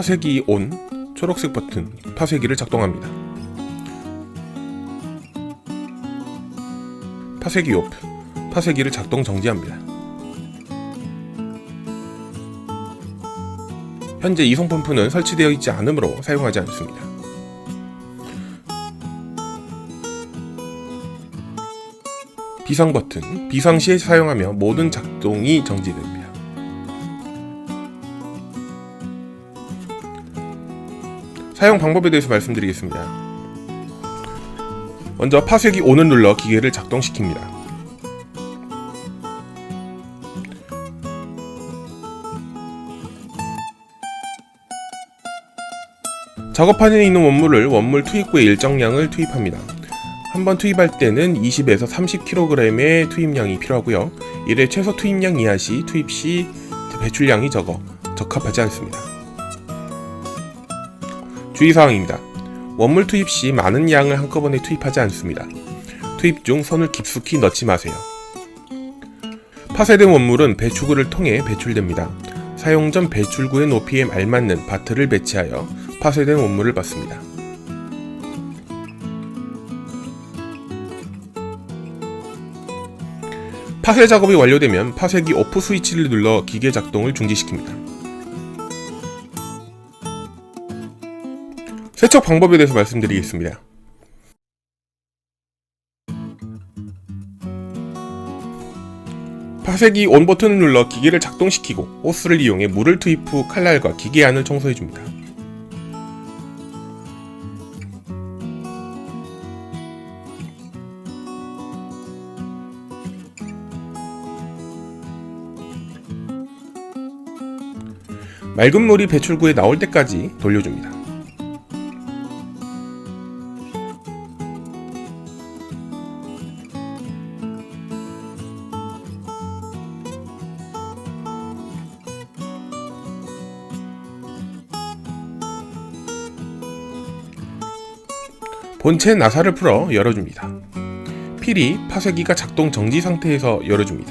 파쇄기 ON, 초록색 버튼, 파쇄기를 작동합니다. 파쇄기 OFF, 파쇄기를 작동 정지합니다. 현재 이송 펌프는 설치되어 있지 않으므로 사용하지 않습니다. 비상 버튼, 비상 시에 사용하며 모든 작동이 정지됩니다. 사용 방법에 대해서 말씀드리겠습니다. 먼저 파쇄기 ON을 눌러 기계를 작동시킵니다. 작업판에 있는 원물을 원물 투입구에 일정량을 투입합니다. 한번 투입할 때는 20에서 30kg의 투입량이 필요하고요. 이래 최소 투입량 이하 시 투입 시 배출량이 적어 적합하지 않습니다. 주의사항입니다. 원물 투입 시 많은 양을 한꺼번에 투입하지 않습니다. 투입 중 손을 깊숙이 넣지 마세요. 파쇄된 원물은 배출구를 통해 배출됩니다. 사용 전 배출구의 높이에 알맞는 바트를 배치하여 파쇄된 원물을 받습니다. 파쇄 작업이 완료되면 파쇄기 오프 스위치를 눌러 기계 작동을 중지시킵니다. 세척 방법에 대해서 말씀드리겠습니다. 파쇄기 온 버튼을 눌러 기계를 작동시키고 호스를 이용해 물을 투입 후 칼날과 기계 안을 청소해줍니다. 맑은 물이 배출구에 나올 때까지 돌려줍니다. 본체 나사를 풀어 열어줍니다. 필히 파쇄기가 작동 정지 상태에서 열어줍니다.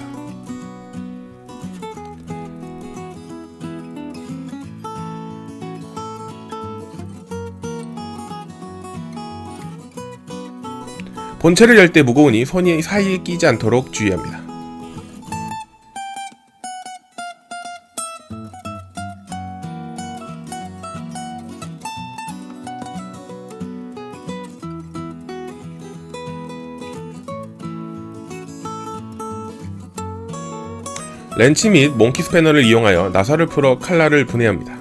본체를 열 때 무거우니 손이 사이에 끼지 않도록 주의합니다. 렌치 및 몽키 스패너를 이용하여 나사를 풀어 칼날을 분해합니다.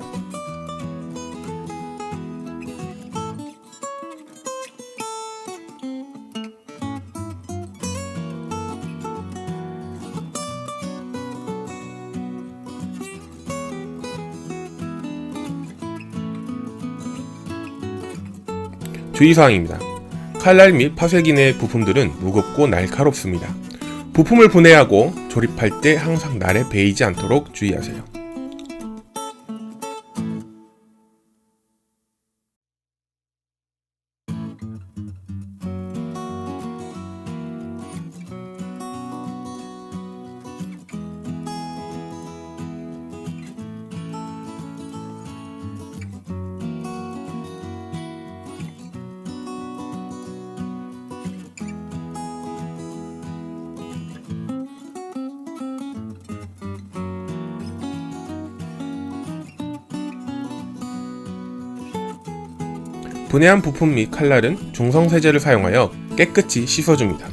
주의사항입니다. 칼날 및 파쇄기 내 부품들은 무겁고 날카롭습니다. 부품을 분해하고 조립할 때 항상 날에 베이지 않도록 주의하세요. 분해한 부품 및 칼날은 중성 세제를 사용하여 깨끗이 씻어줍니다.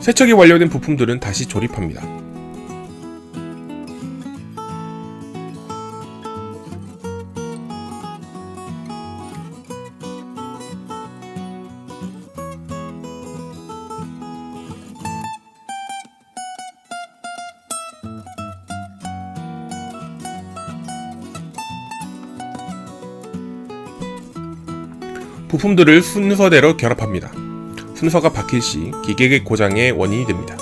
세척이 완료된 부품들은 다시 조립합니다. 부품들을 순서대로 결합합니다. 순서가 바뀔 시 기계의 고장의 원인이 됩니다.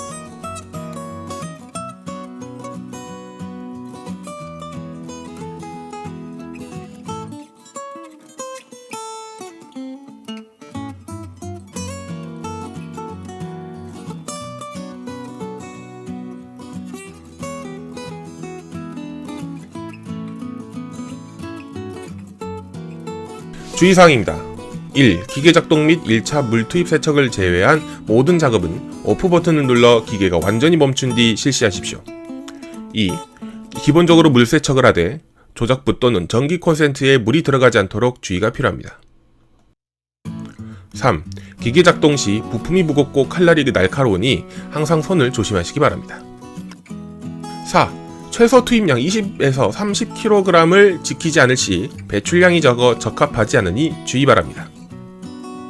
주의사항입니다. 1. 기계 작동 및 1차 물 투입 세척을 제외한 모든 작업은 오프 버튼을 눌러 기계가 완전히 멈춘 뒤 실시하십시오. 2. 기본적으로 물 세척을 하되 조작부 또는 전기 콘센트에 물이 들어가지 않도록 주의가 필요합니다. 3. 기계 작동 시 부품이 무겁고 칼날이 날카로우니 항상 손을 조심하시기 바랍니다. 4. 최소 투입량 20에서 30kg을 지키지 않을 시 배출량이 적어 적합하지 않으니 주의 바랍니다.